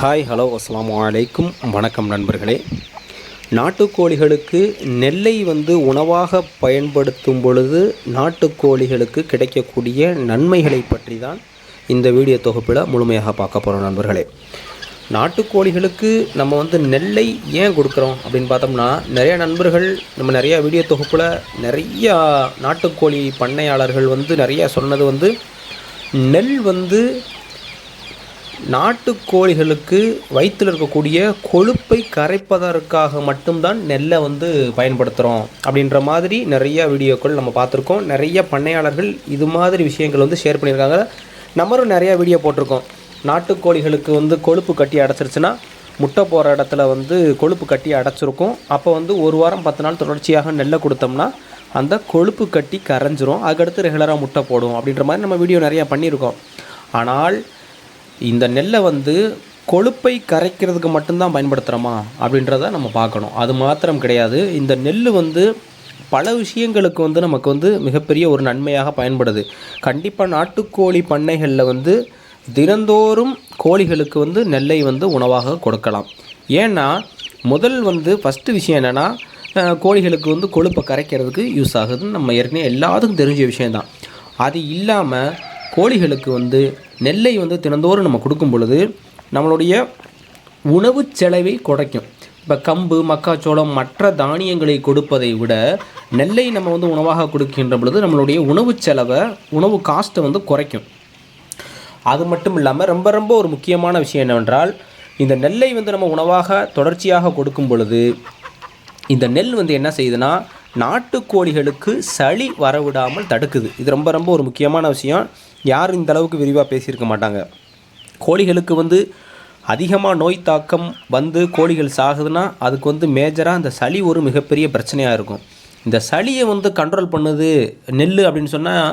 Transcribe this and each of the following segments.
Hi hello அஸ்லாம் அலைக்கும் வணக்கம் நண்பர்களே. நாட்டுக்கோழிகளுக்கு நெல்லை வந்து உணவாக பயன்படுத்தும் பொழுது நாட்டுக்கோழிகளுக்கு கிடைக்கக்கூடிய நன்மைகளை பற்றி தான் இந்த வீடியோ தொகுப்பில் முழுமையாக பார்க்க போகிறோம் நண்பர்களே. நாட்டுக்கோழிகளுக்கு நம்ம வந்து நெல்லை ஏன் கொடுக்குறோம் அப்படின்னு பார்த்தோம்னா நிறைய நண்பர்கள் நம்ம நிறைய வீடியோ தொகுப்பில் நிறையா நாட்டுக்கோழி பண்ணையாளர்கள் வந்து நிறையா சொன்னது வந்து நெல் வந்து நாட்டுக்கோழிகளுக்கு வயிற்றில் இருக்கக்கூடிய கொழுப்பை கரைப்பதற்காக மட்டும்தான் நெல்லை வந்து பயன்படுத்துகிறோம் அப்படின்ற மாதிரி நிறைய வீடியோக்கள் நம்ம பார்த்துருக்கோம். நிறைய பண்ணையாளர்கள் இது மாதிரி விஷயங்கள் வந்து ஷேர் பண்ணியிருக்காங்க. நம்மளும் நிறையா வீடியோ போட்டிருக்கோம். நாட்டுக்கோழிகளுக்கு வந்து கொழுப்பு கட்டி அடைச்சிருச்சுன்னா முட்டை போகிற இடத்துல வந்து கொழுப்பு கட்டி அடைச்சிருக்கும். அப்போ வந்து ஒரு வாரம் பத்து நாள் தொடர்ச்சியாக நெல்லை கொடுத்தோம்னா அந்த கொழுப்பு கட்டி கரைஞ்சிரும். அதுக்கடுத்து ரெகுலராக முட்டை போடும். அப்படின்ற மாதிரி நம்ம வீடியோ நிறையா பண்ணியிருக்கோம். ஆனால் இந்த நெல்லை வந்து கொழுப்பை கரைக்கிறதுக்கு மட்டும்தான் பயன்படுத்துகிறோமா அப்படின்றத நம்ம பார்க்கணும். அது மாத்திரம் கிடையாது. இந்த நெல் வந்து பல விஷயங்களுக்கு வந்து நமக்கு வந்து மிகப்பெரிய ஒரு நன்மையாக பயன்படுது. கண்டிப்பாக நாட்டுக்கோழி பண்ணைகளில் வந்து தினந்தோறும் கோழிகளுக்கு வந்து நெல்லை வந்து உணவாக கொடுக்கலாம். ஏன்னா முதல் வந்து ஃபஸ்ட்டு விஷயம் என்னென்னா கோழிகளுக்கு வந்து கொழுப்பை கரைக்கிறதுக்கு யூஸ் ஆகுதுன்னு நம்ம ஏற்கனவே எல்லாத்துக்கும் தெரிஞ்ச விஷயந்தான் அது இல்லாமல் கோழிகளுக்கு வந்து நெல்லை வந்து தினந்தோறும் நம்ம கொடுக்கும் பொழுது நம்மளுடைய உணவு செலவை குறைக்கும். இப்போ கம்பு மக்காச்சோளம் மற்ற தானியங்களை கொடுப்பதை விட நெல்லை நம்ம வந்து உணவாக கொடுக்கின்ற பொழுது நம்மளுடைய உணவு செலவை உணவு காஸ்ட்டை வந்து குறைக்கும். அது மட்டும் இல்லாமல் ரொம்ப ரொம்ப ஒரு முக்கியமான விஷயம் என்னவென்றால் இந்த நெல்லை வந்து நம்ம உணவாக தொடர்ச்சியாக கொடுக்கும் பொழுது இந்த நெல் வந்து என்ன செய்யுதுன்னா நாட்டுக்கோழிகளுக்கு சளி வரவிடாமல் தடுக்குது. இது ரொம்ப ரொம்ப ஒரு முக்கியமான விஷயம். யாரும் இந்த அளவுக்கு விரிவாக பேசியிருக்க மாட்டாங்க? கோழிகளுக்கு வந்து அதிகமாக நோய் தாக்கம் வந்து கோழிகள் சாகுதுன்னா அதுக்கு வந்து மேஜராக இந்த சளி ஒரு மிகப்பெரிய பிரச்சனையாக இருக்கும். இந்த சளியை வந்து கண்ட்ரோல் பண்ணுது நெல் அப்படின்னு சொன்னால்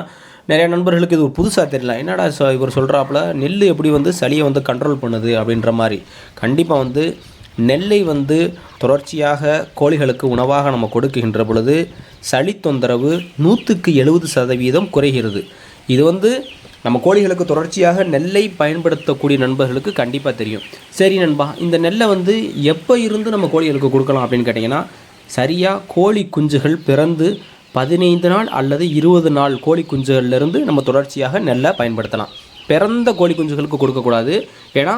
நிறைய நண்பர்களுக்கு இது ஒரு புதுசாக தெரியல. என்னடா சொ இவர் சொல்கிறாப்புல நெல் எப்படி வந்து சளியை வந்து கண்ட்ரோல் பண்ணுது அப்படின்ற மாதிரி. கண்டிப்பாக வந்து நெல்லை வந்து தொடர்ச்சியாக கோழிகளுக்கு உணவாக நம்ம கொடுக்குகின்ற பொழுது சளி தொந்தரவு நூற்றுக்கு எழுபது சதவீதம் குறைகிறது. இது வந்து நம்ம கோழிகளுக்கு தொடர்ச்சியாக நெல்லை பயன்படுத்தக்கூடிய நண்பர்களுக்கு கண்டிப்பாக தெரியும். சரி நண்பா இந்த நெல்லை வந்து எப்போ இருந்து நம்ம கோழிகளுக்கு கொடுக்கலாம் அப்படின்னு கேட்டிங்கன்னா சரியாக கோழி குஞ்சுகள் பிறந்து பதினைந்து நாள் அல்லது இருபது நாள் கோழி குஞ்சுகள்லேருந்து நம்ம தொடர்ச்சியாக நெல்லை பயன்படுத்தலாம். பிறந்த கோழி குஞ்சுகளுக்கு கொடுக்கக்கூடாது. ஏன்னா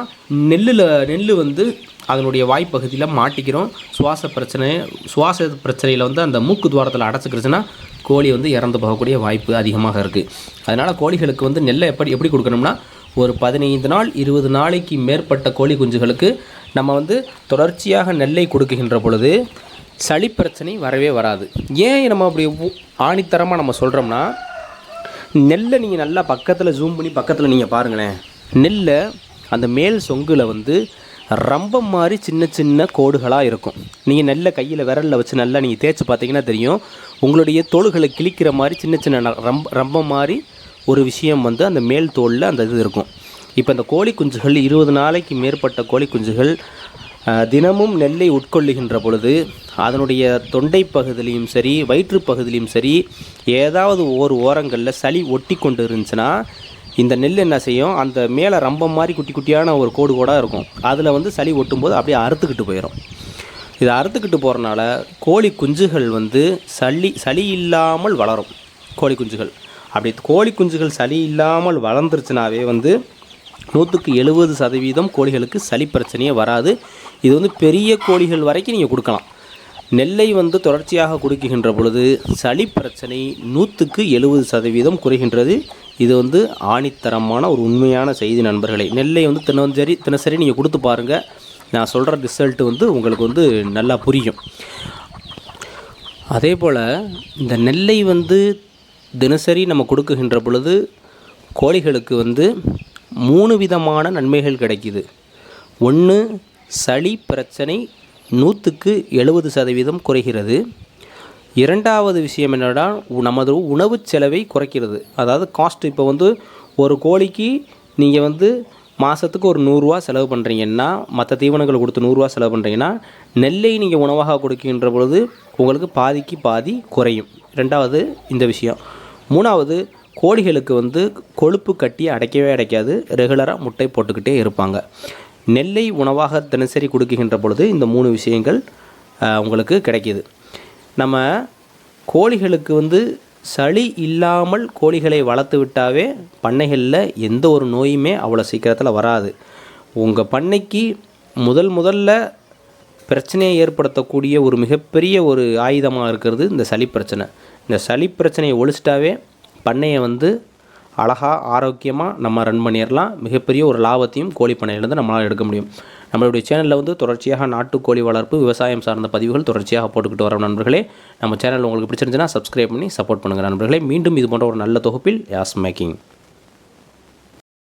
நெல்லில் நெல் வந்து அதனுடைய வாய்ப்பகுதியில் மாட்டிக்கிறோம். சுவாச பிரச்சனை சுவாச பிரச்சனையில் வந்து அந்த மூக்கு துவாரத்தில் அடைச்சிக்கிருச்சுன்னா கோழி வந்து இறந்து போகக்கூடிய வாய்ப்பு அதிகமாக இருக்குது அதனால் கோழிகளுக்கு வந்து நெல்லை எப்படி எப்படி கொடுக்கணும்னா ஒரு பதினைந்து நாள் இருபது நாளைக்கு மேற்பட்ட கோழி குஞ்சுகளுக்கு நம்ம வந்து தொடர்ச்சியாக நெல்லை கொடுக்குகின்ற பொழுது சளி பிரச்சனை வரவே வராது. ஏன் நம்ம அப்படி ஆணித்தரமாக நம்ம சொல்கிறோம்னா நெல்லை நீங்கள் நல்லா பக்கத்தில் ஜூம் பண்ணி பக்கத்தில் நீங்கள் பாருங்களேன். நெல்லை அந்த மேல் சொங்கில் வந்து ரம்பம் மாதிரி சின்ன சின்ன கோடுகளாக இருக்கும். நீங்கள் நெல்லை கையில் விரலில் வச்சு நல்லா நீங்கள் தேய்ச்சி பார்த்தீங்கன்னா தெரியும். உங்களுடைய தோள்களை கிழிக்கிற மாதிரி சின்ன சின்ன ரம்ப ரம்பம் மாதிரி ஒரு விஷயம் வந்து அந்த மேல் தோலில் அந்த இது இருக்கும். இப்போ அந்த கோழி குஞ்சுகள் இருபது நாளைக்கு மேற்பட்ட கோழி குஞ்சுகள் தினமும் நெல்லை உட்கொள்ளுகின்ற பொழுது அதனுடைய தொண்டை பகுதியிலையும் சரி வயிற்று பகுதியிலையும் சரி ஏதாவது ஒரு ஓரங்களில் சளி ஒட்டி கொண்டு இருந்துச்சுன்னா இந்த நெல் என்ன செய்யும்? அந்த மேலே ரம்பம் மாதிரி குட்டி குட்டியான ஒரு கோடு கோடாக இருக்கும். அதில் வந்து சளி ஒட்டும்போது அப்படியே அறுத்துக்கிட்டு போயிடும் இதை அறுத்துக்கிட்டு போகிறனால கோழி குஞ்சுகள் வந்து சளி சளி இல்லாமல் வளரும். கோழி குஞ்சுகள். அப்படி கோழி குஞ்சுகள் சளி இல்லாமல் வளர்ந்துருச்சுனாவே வந்து நூற்றுக்கு எழுபது சதவீதம் கோழிகளுக்கு சளி பிரச்சனையே வராது. இது வந்து பெரிய கோழிகள் வரைக்கும் நீங்கள் கொடுக்கலாம். நெல்லை வந்து தொடர்ச்சியாக கொடுக்கின்ற பொழுது சளி பிரச்சனை நூற்றுக்கு எழுபது சதவீதம் குறைகின்றது. இது வந்து ஆணித்தரமான ஒரு உண்மையான செய்தி நண்பர்களே. நெல்லை வந்து தினசரி தினசரி நீங்கள் கொடுத்து பாருங்கள் நான் சொல்கிற ரிசல்ட் வந்து உங்களுக்கு வந்து நல்லா புரியும். அதே போல் இந்த நெல்லை வந்து தினசரி நம்ம கொடுக்குகின்ற பொழுது கோழிகளுக்கு வந்து மூணு விதமான நன்மைகள் கிடைக்கிது. ஒன்று சளி பிரச்சனை நூற்றுக்கு எழுபது சதவீதம் குறைகிறது. இரண்டாவது விஷயம் என்னென்னா நமது உணவு செலவை குறைக்கிறது. அதாவது காஸ்ட் இப்போ வந்து ஒரு கோழிக்கு நீங்கள் வந்து மாதத்துக்கு ஒரு நூறுரூவா செலவு பண்ணுறீங்கன்னா மற்ற தீவனங்களை கொடுத்து நூறுரூவா செலவு பண்ணுறீங்கன்னா நெல்லை நீங்கள் உணவாக கொடுக்கின்ற பொழுது உங்களுக்கு பாதிக்கு பாதி குறையும். ரெண்டாவது இந்த விஷயம். மூணாவது கோழிகளுக்கு வந்து கொழுப்பு கட்டி அடைக்கவே அடைக்காது. ரெகுலராக முட்டை போட்டுக்கிட்டே இருப்பாங்க. நெல்லை உணவாக தினசரி கொடுக்குகின்ற பொழுது இந்த மூணு விஷயங்கள் உங்களுக்கு கிடைக்கிது. நம்ம கோழிகளுக்கு வந்து சளி இல்லாமல் கோழிகளை வளர்த்து விட்டாவே பண்ணைகளில் எந்த ஒரு நோயுமே அவ்வளோ சீக்கிரத்தில் வராது. உங்கள் பண்ணைக்கு முதல் முதல்ல பிரச்சனையை ஏற்படுத்தக்கூடிய ஒரு மிகப்பெரிய ஒரு ஆயுதமாக இருக்கிறது இந்த சளி பிரச்சனை. இந்த சளி பிரச்சனையை ஒழிச்சிட்டாவே பண்ணையை வந்து அழகாக ஆரோக்கியமாக நம்ம ரன் பண்ணிடலாம் மிகப்பெரிய ஒரு லாபத்தையும் கோழி பண்ணையிலேருந்து நம்மளால் எடுக்க முடியும். நம்மளுடைய சேனலில் வந்து தொடர்ச்சியாக நாட்டுக்கோழி வளர்ப்பு விவசாயம் சார்ந்த பதிவுகள் தொடர்ச்சியாக போட்டுக்கிட்டு வரோம் நண்பர்களே. நம்ம சேனல் உங்களுக்கு பிடிச்சிருந்துச்சுன்னா சப்ஸ்கிரைப் பண்ணி சப்போர்ட் பண்ணுங்கள் நண்பர்களே. மீண்டும் இது போன்ற ஒரு நல்ல தொகுப்பில் யாஸ் மேக்கிங்